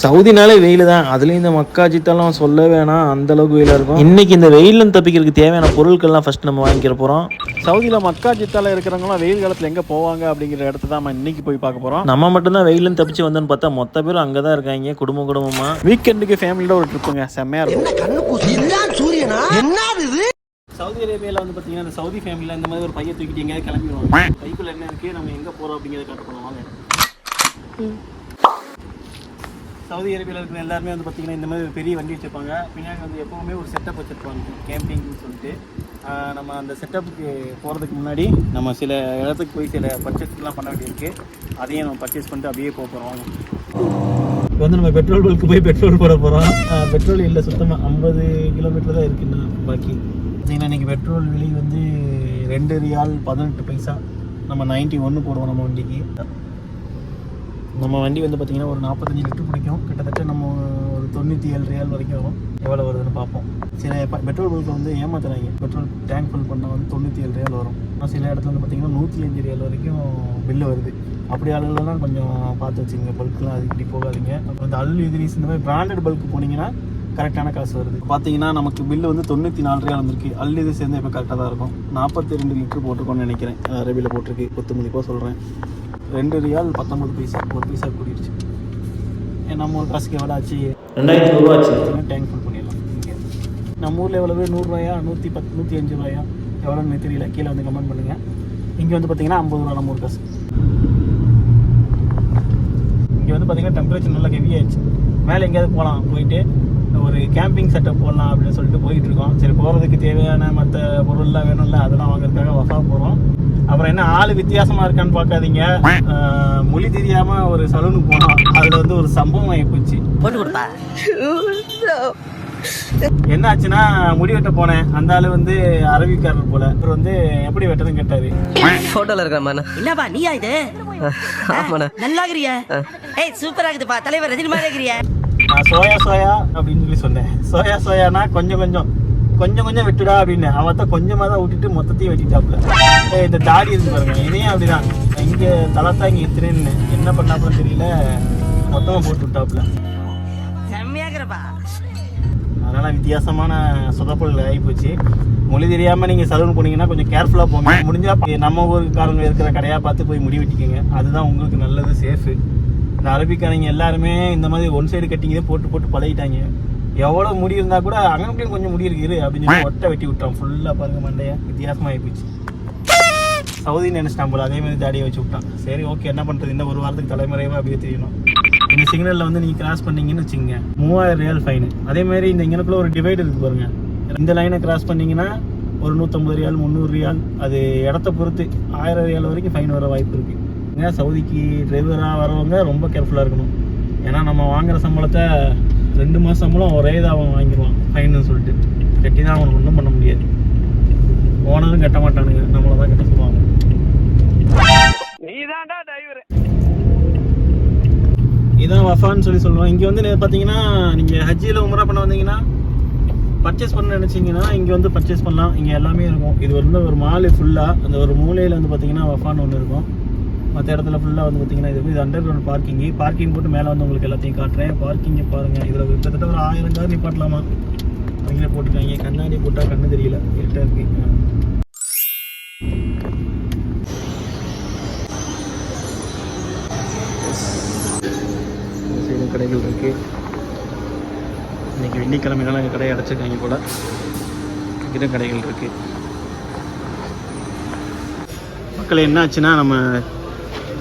சவுதினாலே வெயில் தான். அதுலேயும் இந்த மக்காஜித்தெல்லாம் சொல்ல வேணாம். அந்த அளவுக்கு வெயிலாக இருக்கும். இன்னைக்கு இந்த வெயிலும் தப்பிக்கிறதுக்கு தேவையான பொருட்கள்லாம் ஃபர்ஸ்ட் நம்ம வாங்கிக்கிற போகிறோம் சவுதியில் மக்கா ஜித்தால இருக்கிறவங்களாம் வெயில் காலத்தில் எங்கே போவாங்க அப்படிங்கிற இடத்த தான் நம்ம இன்னைக்கு போய் பார்க்க போகிறோம் நம்ம மட்டும்தான் வெயிலும் தப்பிச்சு வந்தோன்னு பார்த்தா மொத்த பேரும் அங்கே தான் இருக்காங்க குடும்பம் குடும்பமாக வீக்கெண்டுக்கு ஃபேமிலியோட ஒரு ட்ரிப்புங்க செம்மையாக இருக்கும். கண்ணு கூசி என்ன சூரியனா? என்னது இது? சவுதி அரேபியாவில் வந்து பார்த்தீங்கன்னா இந்த சவுதி ஃபேமிலியில் இந்த மாதிரி ஒரு பையன் தூக்கிட்டு எங்கேயாவது கிளம்பிடுவாங்க. பைக்குள்ள என்ன இருக்குது நம்ம எங்கே போகிறோம் அப்படிங்கிறத காட்ட போகிறோம் வாங்க. சவுதி அரேபியாவில் இருக்கிற எல்லாருமே வந்து பார்த்திங்கன்னா இந்த மாதிரி பெரிய வண்டி வச்சுருப்பாங்க. பின்னாடி வந்து எப்போவுமே ஒரு செட்டப் வச்சுருப்பாங்க. கேம்பிங்னு சொல்லிட்டு. நம்ம அந்த செட்டப்புக்கு போகிறதுக்கு முன்னாடி நம்ம சில இடத்துக்கு போய் சில பர்ச்சேஸ்லாம் பண்ண வேண்டியிருக்கு. அதையும் நம்ம பர்ச்சேஸ் பண்ணிட்டு அப்படியே போக போகிறோம் இப்போ வந்து நம்ம பெட்ரோல் பல்க்கு போய் பெட்ரோல் போட போகிறோம் பெட்ரோல் இல்லை சுத்தமாக ஐம்பது கிலோமீட்டர் தான் இருக்குண்ணா பாக்கி. பார்த்திங்கன்னா இன்றைக்கி பெட்ரோல் விலை வந்து ரெண்டு ரியால் பதினெட்டு பைசா. நம்ம நைன்ட்டி ஒன்று போடுவோம் நம்ம வண்டிக்கு. நம்ம வண்டி வந்து பார்த்திங்கன்னா ஒரு நாற்பத்தஞ்சு லிட்டர் பிடிக்கும். கிட்டத்தட்ட நம்ம ஒரு தொண்ணூற்றி ஏழு ரியால் வரைக்கும் வரும். எவ்வளோ வருதுன்னு பார்ப்போம். சில பெட்ரோல் பல்க்கு வந்து ஏமாத்துறாங்க. பெட்ரோல் டேங்க் ஃபுல் பண்ணால் வந்து தொண்ணூற்றி ஏழு ரியால் வரும். ஆனால் சில இடத்துல வந்து பார்த்திங்கன்னா நூற்றி அஞ்சு ரியால் வரைக்கும் பில்லு வருது. அப்படி ஆளுகள்லாம் கொஞ்சம் பார்த்து வச்சுங்க பல்க்லாம் அது இப்படி போகாதீங்க. அப்புறம் இந்த அல் இதுரீஸ் இந்த மாதிரி பிராண்டட் பல்க் போனீங்கன்னா கரெக்டான காசு வருது. பார்த்தீங்கன்னா நமக்கு பில்லு வந்து தொண்ணூற்றி நாலு ரூபா வந்திருக்கு. அல் இது சேர்ந்து இப்போ கரெக்டாக தான் இருக்கும். நாற்பத்தி ரெண்டு லிட்டர் போட்டிருக்கோம்னு நினைக்கிறேன். அரபியில் போட்டிருக்கு. பத்து மதிப்பாக சொல்கிறேன் ரெண்டு ரியால் பத்தொம்பது பைசா ஒரு பைசா கூடிருச்சு. ஏன் நம்ம ஒரு காசுக்கு எவ்வளோ ஆச்சு? ரெண்டாயிரத்தி ரூபா ஆச்சு. டேங்க் ஃபுல் பண்ணிடலாம். இங்கே. நம்ம ஊரில் எவ்வளவு நூறுரூவாயா நூற்றி பத்து நூற்றி அஞ்சு ரூபாயா? எவ்வளோன்னு தெரியல. கீழே வந்து கமெண்ட் பண்ணுங்கள் இங்கே வந்து பார்த்தீங்கன்னா ஐம்பது ரூபா நம்ம ஊர் காசு. இங்கே வந்து பார்த்தீங்கன்னா டெம்பரேச்சர் நல்லா ஹெவி ஆயிடுச்சு. மேலே எங்கேயாவது போகலாம் போயிட்டு ஒரு கேம்பிங் செட்டப் போடலாம் அப்படின்னு சொல்லிட்டு போயிட்டு இருக்கோம். சரி போகிறதுக்கு தேவையான மற்ற பொருள்லாம் வேணும்ல அதெல்லாம் வாங்குறதுக்காக வஃபா போகிறோம் அப்புறம் என்ன ஆள் வித்தியாசமா இருக்கான்னு பார்க்காதீங்க. மொழி தெரியாம ஒரு சலூனுக்கு போனோம் அதுல வந்து ஒரு சம்பவம் ஆகி போச்சு பொண்ணு கொடுப்பா என்ன ஆச்சுன்னா முடி வெட்ட போனேன். அந்த ஆளு வந்து அரபிக்காரர் போல. அவர் வந்து எப்படி வெட்டதுன்னு கேட்டாரு. போட்டோல இருக்கிற மாதிரி என்னப்பா நீயா இது? நல்லா இருக்கிறிய ஏய் சூப்பரா இருக்குதுப்பா. தலைவர் ரஜினி மாதிரி இருக்கிறிய. நான் சோயா சோயா அப்படின்னு சொல்லி சொன்னேன். சோயா சோயானா கொஞ்சம் கொஞ்சம். கொஞ்சம் கொஞ்சம் விட்டுடா அப்படின்னு. அவன் தான் கொஞ்சமாக தான் விட்டுட்டு மொத்தத்தையும் வெட்டிட்டாப்புல. இந்த தாடி இருக்கு பாருங்க. இதையும் அப்படிதான். இங்க தலத்தா இங்க இத்தினேன்னு என்ன பண்ணாப்புல தெரியல. மொத்தமா போட்டு விட்டாப்புல. அதனால வித்தியாசமான சொதப்பல்கள் ஆகிப்போச்சு மொழி தெரியாம நீங்க சலூன் போனீங்கன்னா கொஞ்சம் கேர்ஃபுல்லா போங்க. முடிஞ்சா நம்ம ஊருக்காரங்க இருக்கிற கடையா பார்த்து போய் முடி வெட்டிக்கோங்க. அதுதான் உங்களுக்கு நல்லது சேஃபு இந்த அரபிக்காரங்க எல்லாருமே இந்த மாதிரி ஒன் சைடு கட்டிங்கே போட்டு போட்டு பழகிட்டாங்க. எவ்வளவு முடி இருந்தா கூட அங்கங்களையும் கொஞ்சம் முடி இருக்கு இரு அப்படின்னு சொல்லி ஒட்டை வெட்டி விட்டான் ஃபுல்லா பாருங்க மண்டைய. வித்தியாசமா ஆயிப்போச்சு சவுதி நினைச்சிட்டான் போல அதே மாதிரி தாடியை வச்சு விட்டான். சரி ஓகே என்ன பண்றது? இன்னும் ஒரு வாரத்துக்கு தலைமுறைவா அப்படியே தெரியணும். இந்த சிக்னல்ல வந்து நீங்க கிராஸ் பண்ணீங்கன்னு வச்சுங்க மூவாயிரம் ரியால் ஃபைன் அதே மாதிரி இந்த இங்கனக்குள்ள ஒரு டிவைட் இருக்கு பாருங்க. இந்த லைனை கிராஸ் பண்ணீங்கன்னா ஒரு நூற்றம்பது ரியால் முந்நூறு ரியால் அது இடத்த பொறுத்து ஆயிரம் ரியால் வரைக்கும் ஃபைன் வர வாய்ப்பு இருக்கு. ஏன்னா சவுதிக்கு டிரைவராக வரவங்க ரொம்ப கேர்ஃபுல்லாக இருக்கணும். ஏன்னா நம்ம வாங்குற சம்பளத்தை ரெண்டு மாதம் சம்பளம் ஒரே இதாக அவன் வாங்கிடுவான் ஃபைன்னு சொல்லிட்டு. கட்டி தான் அவனுக்கு ஒன்றும் பண்ண முடியாது. ஓனரும் கட்ட மாட்டானுங்க நம்மளை தான் கட்ட சொல்லுவாங்க. இதான் வஃபான்னு சொல்லி சொல்லுவோம் இங்கே வந்து பார்த்தீங்கன்னா நீங்கள் ஹஜ்ஜியில் உமரா பண்ண வந்தீங்கன்னா பர்ச்சேஸ் பண்ண நினச்சிங்கன்னா இங்கே வந்து பர்ச்சேஸ் பண்ணலாம். இங்கே எல்லாமே இருக்கும். இது வந்து ஒரு மால் ஃபுல்லாக அந்த ஒரு மூலையில் வந்து பார்த்தீங்கன்னா வஃபான்னு ஒன்று இருக்கும். மற்ற இடத்துல ஃபுல்லாக வந்து பார்த்தீங்கன்னா இது இது அண்டர் கிரவுண்ட் பார்க்கிங்கு பார்க்கிங் போட்டு மேலே வந்து உங்களுக்கு எல்லாத்தையும் காட்டுறேன். பார்க்கிங்கை பாருங்கள் இதில் கிட்டத்தட்ட ஒரு ஆயிரம் கார் நிப்பாட்டலாமா? அவங்களே போட்டிருக்காங்க. கண்ணாடி போட்டால் கண்ணு தெரியல. இருட்டாக இருக்கு. சைடு கடைகள் இருக்கு. இன்னைக்கு வெள்ளிக்கிழமைனால எங்கள் கடையை அடைச்சிருக்காங்க கூட இங்கிட்ட கடைகள் இருக்கு. மக்கள் என்ன ஆச்சுன்னா நம்ம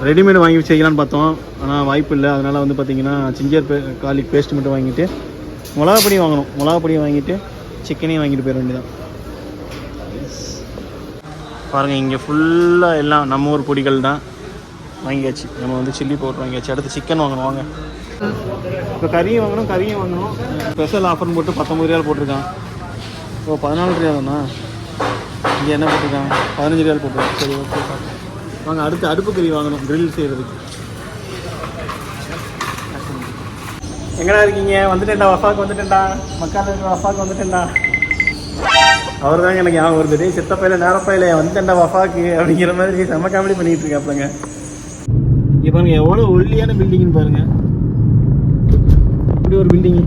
ரெடிமேட் வாங்கி செய்யலான்னு பார்த்தோம். ஆனால் வாய்ப்பு இல்லை அதனால் வந்து பார்த்திங்கன்னா சிஞ்சர் பே கார்லிக் பேஸ்ட் மட்டும் வாங்கிட்டு மிளகா பொடி வாங்கணும். மிளகா பொடி வாங்கிட்டு சிக்கனையும் வாங்கிட்டு போயிட வேண்டியதான் பாருங்கள் இங்கே ஃபுல்லாக எல்லாம் நம்ம ஊர் பொடிகள் தான் வாங்கியாச்சு. நம்ம வந்து சில்லி பவுடர் வாங்கியாச்சு. அடுத்து சிக்கன் வாங்கணும். வாங்க. இப்போ கறியும் வாங்கணும் கறியும் வாங்கணும். ஸ்பெஷல் ஆஃபர்னு போட்டு பத்தொம்பது ரூபாய் போட்டிருக்கான். ஓ பதினாலு ரூபா தானா? இங்கே என்ன போட்டிருக்கான்? பதினஞ்சு ரூபாய் போட்டிருக்கான். சரி ஓகே வாங்க அடுத்து அடுப்பு கறி வாங்கணும் grill செய்கிறதுக்கு எங்கடா இருக்கீங்க? வந்துட்டேன்டா வஃபாக்கு வந்துட்டேன்டா. மக்கள் இருக்கிற வஃபாக்கு வந்துட்டேன்டா. அவர் தாங்க எனக்கு ஞாபகம் வருது. டேய் நேரப்பையில் வந்துட்டேன்டா வஃபாக்கு அப்படிங்கிற மாதிரி செம்ம காமெடி பண்ணிகிட்டு இருக்காப்லங்க. இப்போ பாருங்க எவ்வளோ ஒல்லியான பில்டிங்னு பாருங்கள் இப்படி ஒரு பில்டிங்கு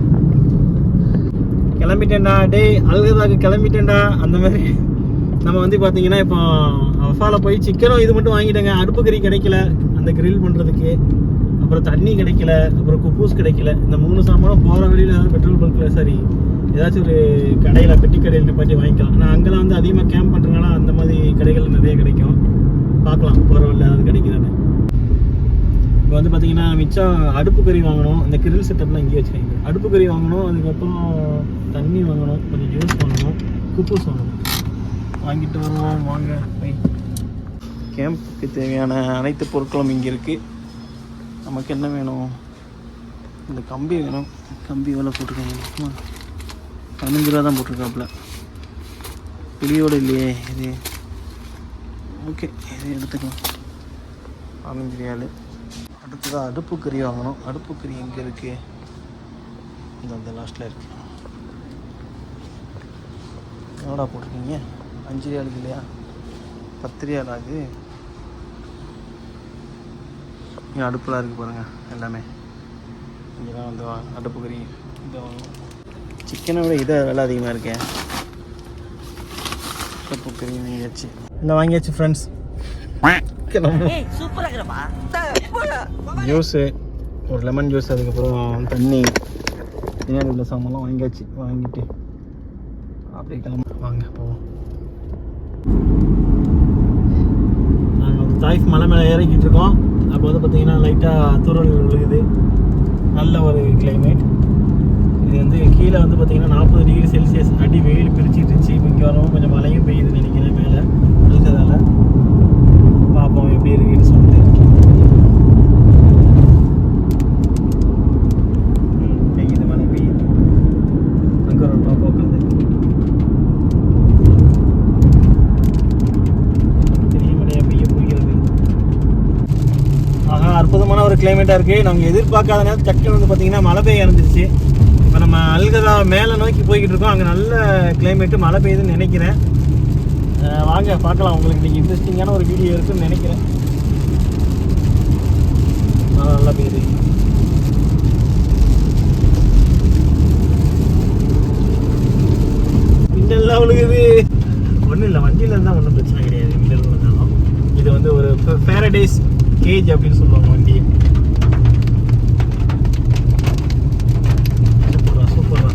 கிளம்பிட்டேன்டா. டேய் அல்கதாக்கு கிளம்பிட்டேன்டா. அந்த மாதிரி. நம்ம வந்து பார்த்தீங்கன்னா இப்போ அஃபால போய் சிக்கனும் இது மட்டும் வாங்கிட்டேங்க. அடுப்பு கறி கிடைக்கல. அந்த கிரில் பண்ணுறதுக்கு அப்புறம் தண்ணி கிடைக்கல. அப்புறம் குப்பூஸ் கிடைக்கல. இந்த மூணு சாமானும் போகிற வழியில் ஏதாவது பெட்ரோல் பங்க்கில் சரி ஏதாச்சும் ஒரு கடையில் பெட்டி கடையில் நிப்பாட்டி வாங்கிக்கலாம். ஆனால் அங்கெல்லாம் வந்து அதிகமாக கேம்ப் பண்ணுறதுனால அந்த மாதிரி கடைகள் நிறைய கிடைக்கும். பார்க்கலாம். போகிற வழியில் ஏதாவது கிடைக்குதானே இப்போ வந்து பார்த்தீங்கன்னா மிச்சம் அடுப்பு கறி வாங்கணும். இந்த கிரில் செட்டப்லாம் இங்கேயே வச்சுருக்கீங்க அடுப்பு கறி வாங்கணும். அதுக்கப்புறம் தண்ணி வாங்கணும். கொஞ்சம் ஜூஸ் வாங்கணும். குப்பூஸ் வாங்கணும். வாங்கிட்டு வருவோம். வாங்க கேம்புக்கு தேவையான அனைத்து பொருட்களும் இங்கே இருக்குது நமக்கு என்ன வேணும்? இந்த கம்பி வேணும். கம்பி எவ்வளோ போட்டிருக்காங்க? பதினஞ்சு ரூபா தான் போட்டிருக்காப்புல. புளியோடு இல்லையே இது. ஓகே இது எடுத்துக்கலாம். பதினஞ்சு ரியாலு. அடுத்ததாக அடுப்பு கறி வாங்கணும். அடுப்பு கறி எங்கே இருக்கு? இந்த அந்த லாஸ்ட்டில் இருக்கு. எவ்வளோ போட்டிருக்கீங்க? அஞ்சு ரியாலுக்கு இல்லையா? பத்து ரியால் ஆகுது இங்கே அடுப்புலாம் இருக்குது பாருங்கள் எல்லாமே. இங்கே தான் வந்து அடுப்பு கறி. இதை. சிக்கனை விட இதை விலை அதிகமாக இருக்கே. அடுப்பு கறி வாங்கியாச்சு. இந்த வாங்கியாச்சு ஃப்ரெண்ட்ஸ் ஜூஸு ஒரு லெமன் ஜூஸ் அதுக்கப்புறம் தண்ணி பின்னாடி உள்ள சாமான்லாம் வாங்கியாச்சு வாங்கிட்டு. அப்படியே கிளம்ப. வாங்க போவோம். லைஃப் மலை மேலே இறக்கிட்டு இருக்கோம். அப்போ வந்து பார்த்தீங்கன்னா லைட்டாக தூரல் விழுகுது. நல்ல ஒரு கிளைமேட் இது வந்து கீழே வந்து பார்த்தீங்கன்னா நாற்பது டிகிரி செல்சியஸ் அடி வெயில் பிரிச்சுட்டு இருந்துச்சு. இப்போ இங்கே வரவும் கொஞ்சம் மழையும் பெய்யுதுன்னு நினைக்கிறேன் மேலே. இருக்கிறதால பார்ப்போம் எப்படி இருக்குன்னு சொல்லிட்டு ம், பெய்யுது மழை பெய்யுது அங்கே ஒரு பாப்பா உட்காந்து பெரிய மழையாக பெய்ய போகிறது ஆஹா அற்புதமான ஒரு கிளைமேட்டாக இருக்குது நாங்கள் எதிர்பார்க்காத நேரம் டக்குன்னு வந்து பார்த்தீங்கன்னா மழை பெய்ய இருந்துச்சு இப்போ நம்ம அல்கதா மேலே நோக்கி போய்கிட்டு இருக்கோம். அங்கே நல்ல கிளைமேட்டு மழை பெய்யுதுன்னு நினைக்கிறேன். வாங்க பார்க்கலாம். உங்களுக்கு இன்றைக்கி இன்ட்ரெஸ்டிங்கான ஒரு வீடியோ இருக்குன்னு நினைக்கிறேன். மழை நல்லா பெய்யுது. மின்னல்லாம் விழுகுது. ஒன்றும் இல்லை வண்டியில் இருந்தால் ஒன்றும் பிரச்சனை கிடையாது. மின்னல் விழுந்தாலும். இது வந்து ஒரு ஃபேரடைஸ் கேஜ் அப்படின்னு சொல்லுவாங்க வண்டி சூப்பரா சூப்பரா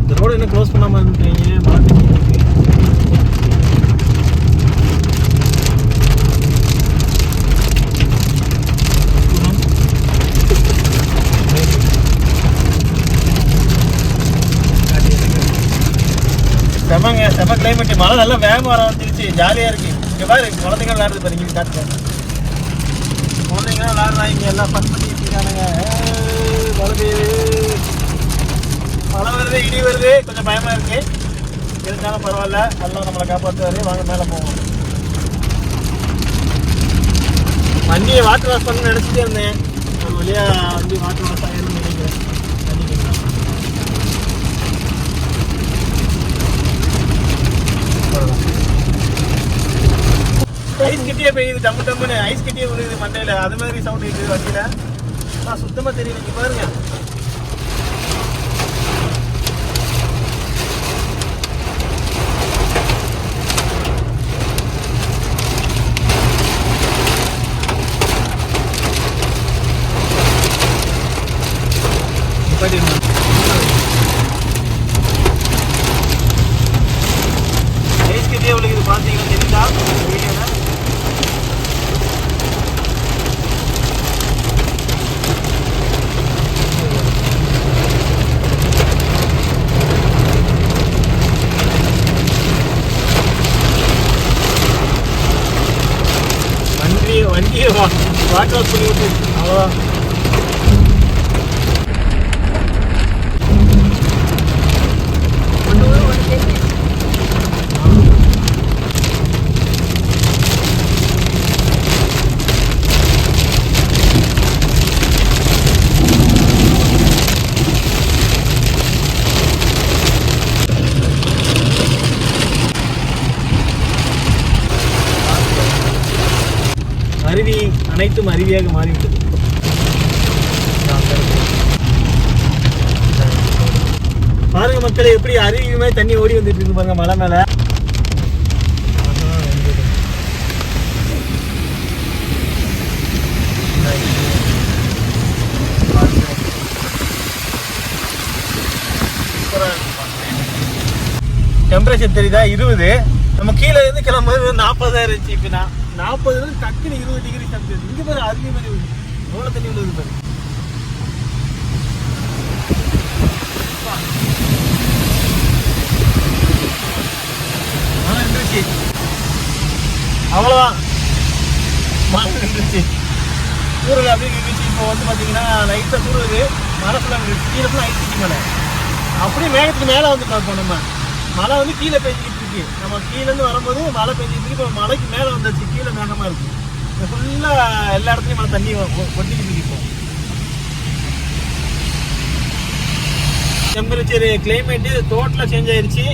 இந்த ரோடு என்ன க்ளோஸ் பண்ணாமல் இருந்துட்டீங்க மழை பெய்யுது செமங்க செம கிளைமேட் மழை நல்லா வேகமாக வர வந்துருச்சு ஜாலியாக இருக்கு. இங்கே பாரு குழந்தைங்க விளையாடுறது பாருங்க இங்கே காட்டுறேன் குழந்தைங்களாம் விளையாடுறாங்க இங்கே எல்லாம் ஃபன் பண்ணிட்டு இருக்கானுங்க மழை பெய்யுது. மழை வருது இடி வருது கொஞ்சம் பயமாக இருக்கு. இருந்தாலும் பரவாயில்ல எல்லாம் நம்மளை காப்பாற்றுவாரு வாங்க மேலே போவோம். வண்டியை வாட்டர் வாஷ் பண்ண நினச்சிட்டே இருந்தேன். ஒரு வழியாக வண்டி வாட்டர் வாஷ் ஆயிரும்னு நினைக்கிறேன் ஐஸ் கட்டியே பெய்யுது டம்மு டம்முன்னு. ஐஸ் கட்டியே விழுகுது மண்டையில். அது மாதிரி சவுண்ட் இருக்குது வண்டியில். நான் சுத்தமா தெரியல இங்க பாருங்க நிப்பாட்டிடுமா. ஐஸ் கட்டியே விழுகுது பார்த்தீங்கன்னா தெரியுதா வீடியோல வண்டியை வண்டியை வாட்டர் வாஷ் பண்ணி விட்டு அவ்வளோதான் அருவி அனைத்தும் அருவியாக மாறிவிட்டது. பாருங்க மக்களை எப்படி அருவியுமே தண்ணி ஓடி வந்துட்டு இருக்கு பாருங்க மலை மேல. டெம்பரேச்சர் தெரியுதா? இருபது. நம்ம கீழே இருந்து கிளம்பும்போது நாற்பதா இருந்துச்சு இப்போ நான் நாற்பது டக்குன்னு இருபது டிகிரி இங்கே பாரு அருவி மாதிரி எவ்வளோ தண்ணி விழுது பாரு. மழை நின்றுச்சு அவ்வளோதான் மழை நின்றுச்சு தூரல் அப்படியே நின்றுச்சு இப்போ வந்து பார்த்தீங்கன்னா லைட்டாக தூருது மழை ஃபுல்லாக நின்றுச்சு கீழே ஃபுல்லாக ஐஸ் மழை. அப்படியே மேகத்துக்கு மேலே வந்து பார்ப்போம் நம்ம. மழை வந்து கீழே பெஞ்சிக்கிட்டு இருக்கு. நம்ம கீழேருந்து வரும்போது மழை பெஞ்சிட்டு இருக்கு. இப்போ மலைக்கு மேலே வந்துச்சு. கீழே மேகமாக இருக்கு. ஃபுல்லாக எல்லா இடத்துலையும் மழை தண்ணி கொட்டிக்கிட்டு இருக்கு டெம்பரேச்சர் கிளைமேட்டு டோட்டலாக சேஞ்ச் ஆயிருச்சு.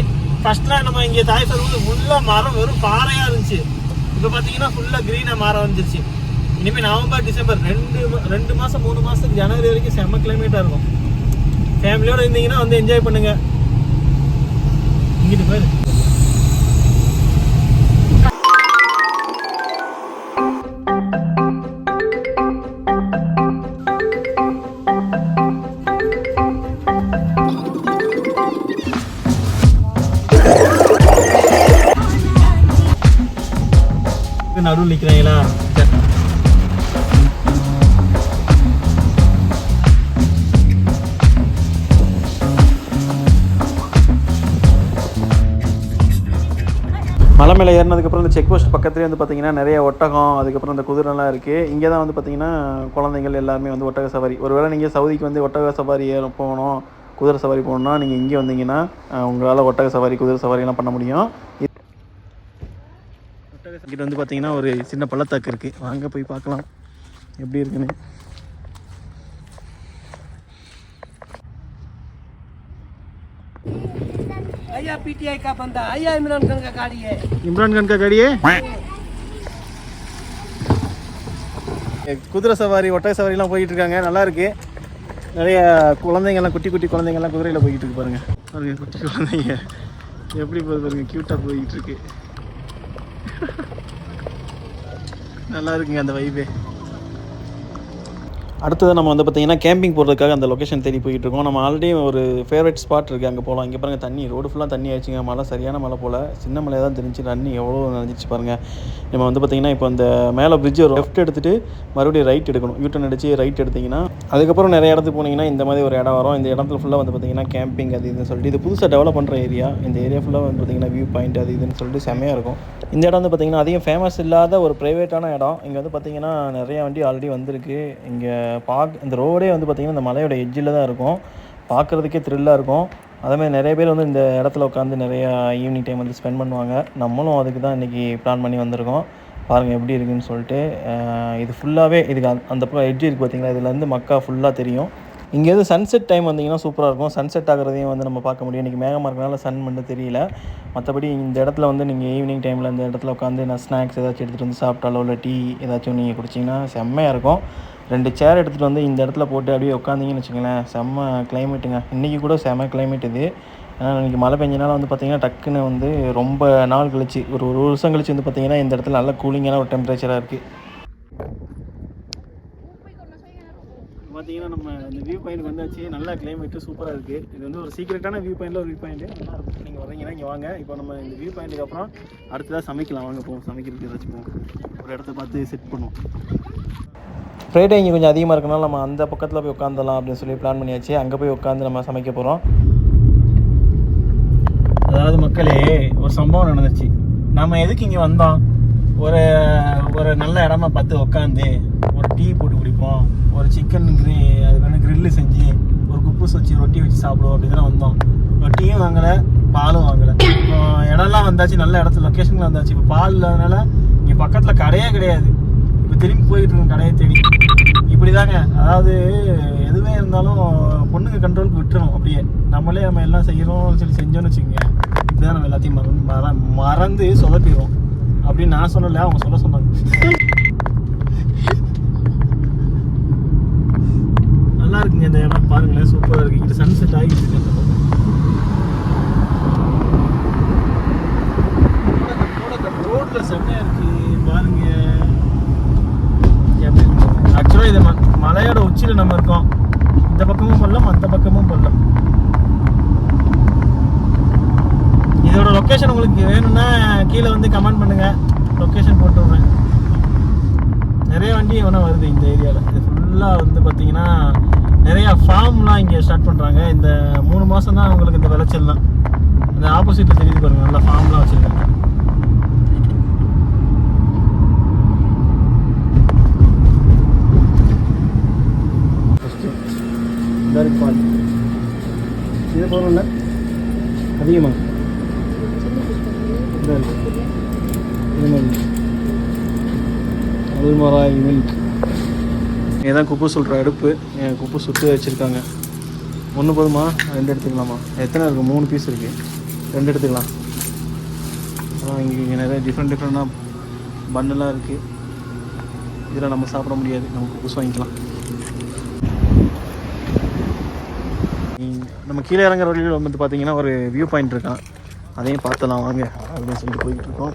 ஃபர்ஸ்ட்லாம் நம்ம இங்கே தாய் வந்து ஃபுல்லாக மரம் வெறும் பாறையாக இருந்துச்சு. இப்போ பார்த்தீங்கன்னா ஃபுல்லாக க்ரீனாக மாற வந்துருச்சு. இனிமேல் நவம்பர் டிசம்பர் ரெண்டு ரெண்டு மாதம் மூணு மாதத்துக்கு ஜனவரி வரைக்கும் செம்ம கிளைமேட்டாக இருக்கும். ஃபேமிலியோடு இருந்தீங்கன்னா வந்து என்ஜாய் பண்ணுங்கள் இங்கிட்டு பேர் நடுவில் நிற்கிறாங்களா? மலை மேலே ஏறினதுக்கப்புறம் இந்த செக் போஸ்ட் பக்கத்துலேயே வந்து பார்த்திங்கன்னா நிறைய ஒட்டகம் அதுக்கப்புறம் இந்த குதிரைலாம் இருக்குது இங்கே தான் வந்து பார்த்தீங்கன்னா குழந்தைங்கள் எல்லாருமே வந்து ஒட்டக சவாரி. ஒருவேளை நீங்கள் சவுதிக்கு வந்து ஒட்டக சவாரி ஏற போகணும் குதிரை சவாரி போகணுன்னா நீங்கள் இங்கே வந்தீங்கன்னா உங்களால் ஒட்டக சவாரி குதிரை சவாரியெல்லாம் பண்ண முடியும். இங்கிட்ட வந்து பார்த்தீங்கன்னா ஒரு சின்ன பள்ளத்தாக்கு இருக்குது வாங்க போய் பார்க்கலாம் எப்படி இருக்குன்னு आया पीटीआई का बंदा आया इमरान खान का गाड़ी है இம்ரான் கான் கா காடியே குதிரை சவாரி ஒட்டக சவாரிலாம் போயிட்டு இருக்காங்க நல்லா இருக்கு நிறைய குழந்தைங்கள்லாம் குட்டி குட்டி குழந்தைங்கள்லாம் குதிரையில் போய்கிட்டு இருக்கு பாருங்க பாருங்க குட்டி குழந்தைங்க எப்படி போகுது பாருங்க க்யூட்டாக போய்கிட்டு இருக்கு நல்லா இருக்குங்க அந்த வைபே அடுத்தது நம்ம வந்து பார்த்தீங்கன்னா கேம்பிங் போகிறதுக்காக அந்த லொக்கேஷன் தேடி போயிட்டு இருக்கோம் நம்ம ஆல்ரெடி ஒரு ஃபேவரட் ஸ்பாட் இருக்குது அங்கே போகலாம் இங்கே பாருங்கள் தண்ணி ரோடு ஃபுல்லாக தண்ணி ஆயிடுச்சுங்க. மழை சரியான மழை போல். சின்ன மழை தான் தெரிஞ்சு தண்ணி எவ்வளோ நனைஞ்சிச்சு பாருங்கள் நம்ம வந்து பார்த்தீங்கன்னா இப்போ அந்த மேலே பிரிட்ஜ் வரும் லெஃப்ட் எடுத்துகிட்டு மறுபடியும் ரைட் எடுக்கணும். யூட்டன் அடித்து ரைட் எடுத்திங்கன்னா அதுக்கப்புறம் நிறைய இடத்துக்கு போனீங்கன்னா இந்த மாதிரி ஒரு இடம் வரும். இந்த இடத்துல ஃபுல்லாக வந்து பார்த்தீங்கன்னா கேம்பிங் அது இதுன்னு சொல்லிட்டு இது புதுசாக டெவலப் பண்ணுற ஏரியா இந்த ஏரியா ஃபுல்லாக வந்து பார்த்தீங்கன்னா வியூ பாயிண்ட் அது இதுன்னு சொல்லிட்டு செம்மையாக இருக்கும். இந்த இடம் வந்து பார்த்திங்கன்னா அதிகம் ஃபேமஸ் இல்லாத ஒரு ப்ரைவேட்டான இடம். இங்கே வந்து பார்த்தீங்கன்னா நிறைய வண்டி ஆல்ரெடி வந்திருக்கு. இங்கே பார்க் இந்த ரோடே வந்து பார்த்திங்கன்னா இந்த மலையோட எட்ஜில் தான் இருக்கும். பார்க்குறதுக்கே த்ரில்லாக இருக்கும். அதேமாதிரி நிறைய பேர் வந்து இந்த இடத்துல உட்காந்து நிறையா ஈவினிங் டைம் வந்து ஸ்பெண்ட் பண்ணுவாங்க. நம்மளும் அதுக்கு தான் இன்றைக்கி பிளான் பண்ணி வந்திருக்கோம். பாருங்கள் எப்படி இருக்குன்னு சொல்லிட்டு இது ஃபுல்லாகவே இதுக்கு அந்த- அந்த பக்கம் எட்ஜ் இருக்குது பார்த்திங்களா இதுலேருந்து மக்கா ஃபுல்லாக தெரியும். இங்கேருந்து சன்செட் டைம் வந்தீங்கன்னா சூப்பராக இருக்கும். சன்செட் ஆகிறதையும் வந்து நம்ம பார்க்க முடியும். இன்றைக்கி மேகமாக இருக்கனால சன் மட்டும் தெரியல. மற்றபடி இந்த இடத்துல வந்து நீங்கள் ஈவினிங் டைமில் இந்த இடத்துல உட்காந்து நான் ஸ்நாக்ஸ் ஏதாச்சும் எடுத்துகிட்டு வந்து சாப்பிட்டாலோ இல்லை டீ ஏதாச்சும் நீங்கள் குடிச்சிங்கன்னா செம்மையாக இருக்கும். ரெண்டு சேர் எடுத்துகிட்டு வந்து இந்த இடத்துல போட்டு அப்படியே உட்காந்திங்கன்னு வச்சுங்களேன் செம்ம கிளைமேட்டுங்க இன்றைக்கி கூட செம்ம கிளைமேட் இது. ஆனால் இன்றைக்கி மழை பெஞ்சனால வந்து பார்த்திங்கன்னா டக்குன்னு வந்து ரொம்ப நாள் கழிச்சு ஒரு ஒரு வருஷம் கழிச்சு வந்து பார்த்திங்கன்னா இந்த இடத்துல நல்ல கூலிங்கான ஒரு டெம்பரேச்சராக இருக்குது பார்த்தீங்கன்னா நம்ம இந்த வியூ பாயிண்ட் வந்தாச்சு. நல்ல கிளைமேட்டு சூப்பராக இருக்குது இது வந்து ஒரு சீக்ரெட்டான வியூ பாயிண்டில் ஒரு வியூ பாயிண்ட்டு நல்லா இருக்கும் நீங்கள் வரீங்கன்னா இங்கே வாங்க. இப்போ நம்ம இந்த வியூ பாயிண்ட்டுக்கு அப்புறம் அடுத்ததாக சமைக்கலாம். வாங்க போவோம். சமைக்கிறதுக்கு ஏதாச்சும் போவோம். ஒரு இடத்த பார்த்து செட் பண்ணுவோம். ஃப்ரைடே இங்கே கொஞ்சம் அதிகமாக இருக்கனால நம்ம அந்த பக்கத்தில் போய் உட்காந்துடலாம் அப்படின்னு சொல்லி பிளான் பண்ணியாச்சு. அங்கே போய் உட்காந்து நம்ம சமைக்க போகிறோம் அதாவது மக்களே ஒரு சம்பவம் நடந்துச்சு. நம்ம எதுக்கு இங்கே வந்தோம்? ஒரு ஒரு நல்ல இடமா பார்த்து உட்காந்து ஒரு டீ போட்டு குடிப்போம். ஒரு சிக்கன் கிரி அது வேணும் கிரில்லு செஞ்சு ஒரு குப்பூஸ் வச்சு ரொட்டி வச்சு சாப்பிடுவோம் அப்படி தான் வந்தோம். ரொட்டியும் வாங்கலை பாலும் வாங்கலை. இப்போ இடம்லாம் வந்தாச்சு நல்ல இடத்துல லொக்கேஷனில் வந்தாச்சு. இப்போ பால் இல்லாதனால இங்கே பக்கத்தில் கடையே கிடையாது. திரும்பி திரும்பி போயிட்டு இருக்கும் கடையை தேடி. இப்படி தாங்க அதாவது எதுவுமே இருந்தாலும் பொண்ணுங்க கண்ட்ரோலுக்கு விட்டுரும் அப்படியே. நம்மளே நம்ம எல்லாம் செய்கிறோம் சொல்லி செஞ்சோன்னு வச்சுக்கோங்க. இப்படிதான் நம்ம எல்லாத்தையும் மறந்து மற மறந்து சொதப்பிடுவோம். அப்படின்னு நான் சொல்லலை அவங்க சொல்ல சொன்னாங்க. நல்லா இருக்குங்க இந்த இடம் பாருங்களேன். சூப்பராக இருக்குது இங்கே சன்செட் ஆகிட்டு இருக்கு. ரோட்டில் செம்மையாக இருக்குது மலையோட உச்சியில் நம்ம இருக்கோம். இந்த பக்கமும் பள்ளம் அந்த பக்கமும் பள்ளம் இதோட லொக்கேஷன் உங்களுக்கு வேணும்னா கீழே வந்து கமெண்ட் பண்ணுங்கள் லொக்கேஷன் போட்டு விட்றேன். நிறைய வண்டி வேணா வருது இந்த ஏரியாவில் இது ஃபுல்லாக வந்து பார்த்தீங்கன்னா நிறையா ஃபார்ம்லாம் இங்கே ஸ்டார்ட் பண்ணுறாங்க இந்த மூணு மாதம் தான் உங்களுக்கு இந்த விளைச்சல்லாம். இந்த ஆப்போசிட்டில் தெரியுது பாருங்கள் நல்லா ஃபார்ம்லாம் வச்சுருக்காங்க. இந்த பால் இது போகிறோம்ல அதிகமாக இந்த இருக்கு இது மாதிரி அல்மராய் மில்க் குப்பு சொல்கிற அடுப்பு. என் குப்பு சுட்டு வச்சுருக்காங்க. ஒன்று போதுமா? ரெண்டு எடுத்துக்கலாமா? எத்தனை இருக்குது மூணு பீஸ் இருக்குது ரெண்டு எடுத்துக்கலாம். ஆனால் இங்கே இங்கே நிறைய டிஃப்ரெண்ட் டிஃப்ரெண்ட்டாக பண்ணெல்லாம் இருக்குது இதில் நம்ம சாப்பிட முடியாது. நம்ம குப்பூஸ் வாங்கிக்கலாம். நம்ம கீழே இறங்குற வழியில் வந்து பார்த்தீங்கன்னா ஒரு வியூ பாயிண்ட் இருக்கான். அதையும் பார்த்தலாம் வாங்க அப்படின்னு சொல்லிட்டு போய்கிட்டு இருக்கோம்.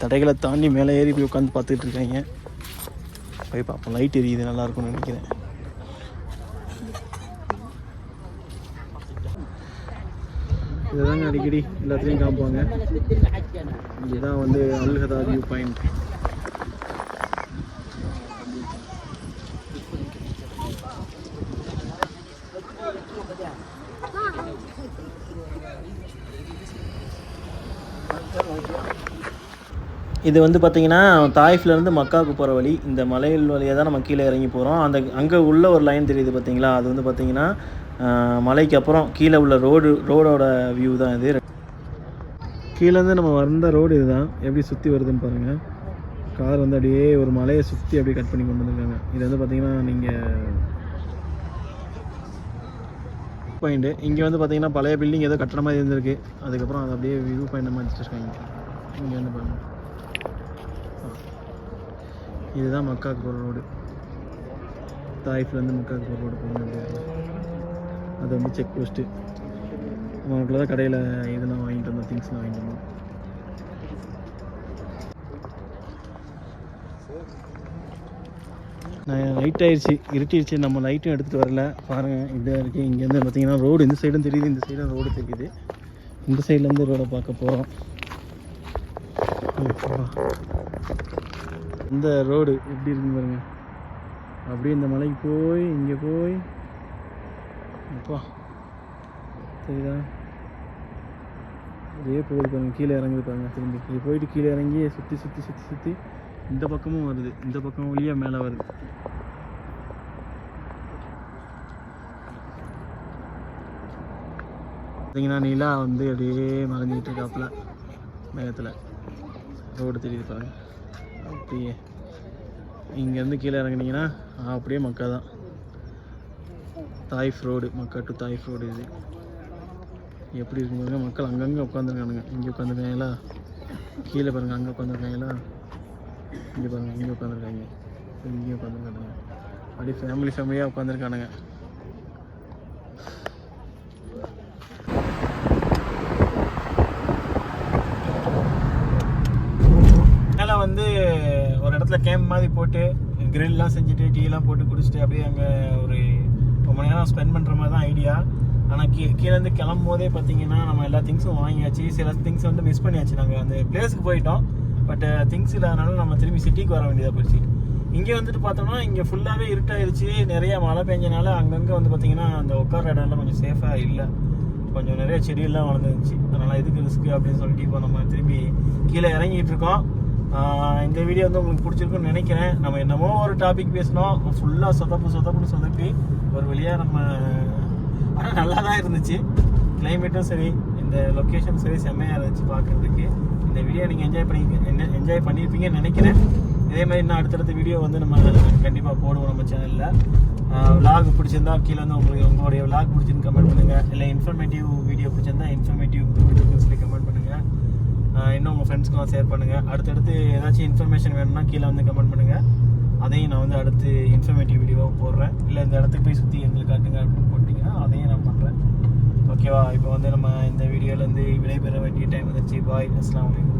தடைகளை தாண்டி மேலே ஏறி போய் உட்காந்து பார்த்துட்டு இருக்காங்க. போய் பார்ப்போம். லைட் எரியுது நல்லா இருக்கும்னு நினைக்கிறேன். இதுதாங்க அடிக்கடி எல்லாத்துலேயும் காமிப்பாங்க. இதுதான் வந்து அல்ஹதா வியூ பாயிண்ட் இது வந்து பார்த்திங்கன்னா தாய்ஃப்லேருந்து மக்காவுக்கு போகிற வழி. இந்த மலையில் வழியாக தான் நம்ம கீழே இறங்கி போகிறோம் அந்த அங்கே உள்ள ஒரு லைன் தெரியுது பார்த்தீங்களா அது வந்து பார்த்திங்கன்னா மலைக்கு அப்புறம் கீழே உள்ள ரோடு ரோடோட வியூ தான் இது. கீழேருந்து நம்ம வந்த ரோடு இதுதான். எப்படி சுற்றி வருதுன்னு பாருங்கள் கார் வந்து அப்படியே ஒரு மலையை சுற்றி அப்படியே கட் பண்ணி கொண்டு வந்திருக்காங்க. இது வந்து பார்த்திங்கன்னா நீங்கள் பாயிண்ட்டு இங்கே வந்து பார்த்திங்கன்னா பழைய பில்டிங் ஏதோ கட்டுற மாதிரி இருந்திருக்கு. அதுக்கப்புறம் அதை அப்படியே வியூ பாயிண்ட் மாதிரி வச்சுருக்காங்க இங்கே வந்து பாருங்கள் இதுதான் மக்காக்கு போகிற ரோடு. தாய்ஃப்லேருந்து மக்காக்கு போகிற ரோடு போகணும் அது வந்து செக் போஸ்ட்டு உனக்குள்ள தான் கடையில் இதெல்லாம் வாங்கிட்டு வந்தோம் திங்ஸ்லாம் வாங்கிட்டு வந்தோம். நான் லைட் ஆயிடுச்சு இருட்டிடுச்சு நம்ம லைட்டும் எடுத்துகிட்டு வரல. பாருங்கள் இதாக இருக்குது இங்கேருந்து பார்த்தீங்கன்னா ரோடு இந்த சைடும் தெரியுது இந்த சைடும் ரோடு தெரியுது. இந்த சைட்லேருந்து ரோடை பார்க்க போகிறோம் இந்த ரோடு எப்படி இருக்குன்னு பாருங்க. அப்படியே இந்த மலைக்கு போய் இங்கே போய். அப்பா தெரியுதா? இதே போகுது கீழே இறங்குது பாருங்க திரும்பி. இது போயிட்டு கீழே இறங்கி சுற்றி சுற்றி சுற்றி சுற்றி இந்த பக்கமும் வருது. இந்த பக்கம் வழியாக மேலே வருது. பார்த்தீங்கன்னா நிலா வந்து அப்படியே மறைஞ்சிக்கிட்டு இருக்காப்புல மேகத்தில். ரோடு தெரியுது பாருங்கள் அப்படியே இங்கேருந்து கீழே இறங்குனீங்கன்னா அப்படியே மக்கா தான். Taif road Mecca to Taif road இது. எப்படி இருக்குங்க மக்கள் அங்கங்கே உட்காந்துருக்கானுங்க. இங்கே உட்காந்துருக்காங்களா? கீழே பாருங்கள் அங்கே உட்காந்துருக்காங்களா? இங்கே பாருங்கள் இங்கே உட்காந்துருக்காங்க. இங்கேயும் உட்காந்துருக்கானுங்க அப்படியே ஃபேமிலி ஃபேமிலியாக உட்காந்துருக்கானுங்க மேலே வந்து ஒரு இடத்துல கேம்ப் மாதிரி போட்டு கிரில்லாம் செஞ்சுட்டு டீலாம் போட்டு குடிச்சிட்டு அப்படியே அங்கே ஒரு ரொம்ப நேரம் ஸ்பெண்ட் பண்ணுற மாதிரி தான் ஐடியா ஆனால் கீ கீழேருந்து கிளம்பும் போதே பார்த்தீங்கன்னா நம்ம எல்லா திங்ஸும் வாங்கியாச்சு. சில திங்ஸ் வந்து மிஸ் பண்ணியாச்சு. நாங்கள் அந்த பிளேஸ்க்கு போயிட்டோம். பட் திங்ஸ் இல்லாதனால நம்ம திரும்பி சிட்டிக்கு வர வேண்டியதாக போயிடுச்சு இங்கே வந்துட்டு பார்த்தோம்னா இங்கே ஃபுல்லாகவே இருட்டாயிருச்சு. நிறைய மழை பெஞ்சனால அங்கங்கே வந்து பார்த்தீங்கன்னா அந்த உட்கார இடம்லாம் கொஞ்சம் சேஃபாக இல்லை. கொஞ்சம் நிறைய செடியெல்லாம் வளர்ந்துருந்துச்சு. அதனால் எதுக்கு ரிஸ்க்கு அப்படின்னு சொல்லிட்டு இப்போ நம்ம திரும்பி கீழே இறங்கிட்டு இருக்கோம். இந்த வீடியோ வந்து உங்களுக்கு பிடிச்சிருக்குன்னு நினைக்கிறேன். நம்ம என்னமோ ஒரு டாபிக் பேசினோம். ஃபுல்லாக சொதப்பு சொதப்புன்னு சொதப்பி ஒரு வழியாக நம்ம ஆனால் நல்லா தான் இருந்துச்சு. கிளைமேட்டும் சரி இந்த லொக்கேஷன் சரி செம்மையாக இருந்துச்சு பார்க்குறதுக்கு. இந்த வீடியோ நீங்கள் என்ஜாய் பண்ணி என்ஜாய் பண்ணியிருப்பீங்கன்னு நினைக்கிறேன். இதே மாதிரி இன்னும் அடுத்தடுத்த வீடியோ வந்து நம்ம கண்டிப்பாக போடுவோம் நம்ம சேனலில் விலாக் பிடிச்சிருந்தா கீழே வந்து உங்களுக்கு உங்களுடைய விலாக் பிடிச்சிருந்து கமெண்ட் பண்ணுங்கள் இல்லை இன்ஃபர்மேட்டிவ் வீடியோ பிடிச்சிருந்தா இன்ஃபர்மேட்டிவ் சொல்லி கமெண்ட் பண்ணுங்கள் இன்னும் உங்கள் ஃப்ரெண்ட்ஸ்க்குலாம் ஷேர் பண்ணுங்கள் அடுத்தடுத்து ஏதாச்சும் இன்ஃபர்மேஷன் வேணும்னா கீழே வந்து கமெண்ட் பண்ணுங்கள் அதையும் நான் வந்து அடுத்து இன்ஃபர்மேட்டிவ் வீடியோவாக போடுறேன். இல்லை இந்த இடத்துக்கு போய் சுற்றி எங்களுக்கு காட்டுங்க அப்படின்னு போட்டிங்கன்னா அதையும் நான் பண்ணுறேன் ஓகேவா இப்போ வந்து நம்ம இந்த வீடியோலேருந்து விடைபெற வேண்டிய டைம் வந்துச்சு பாய் அஸ்லாம் வலைக்கம்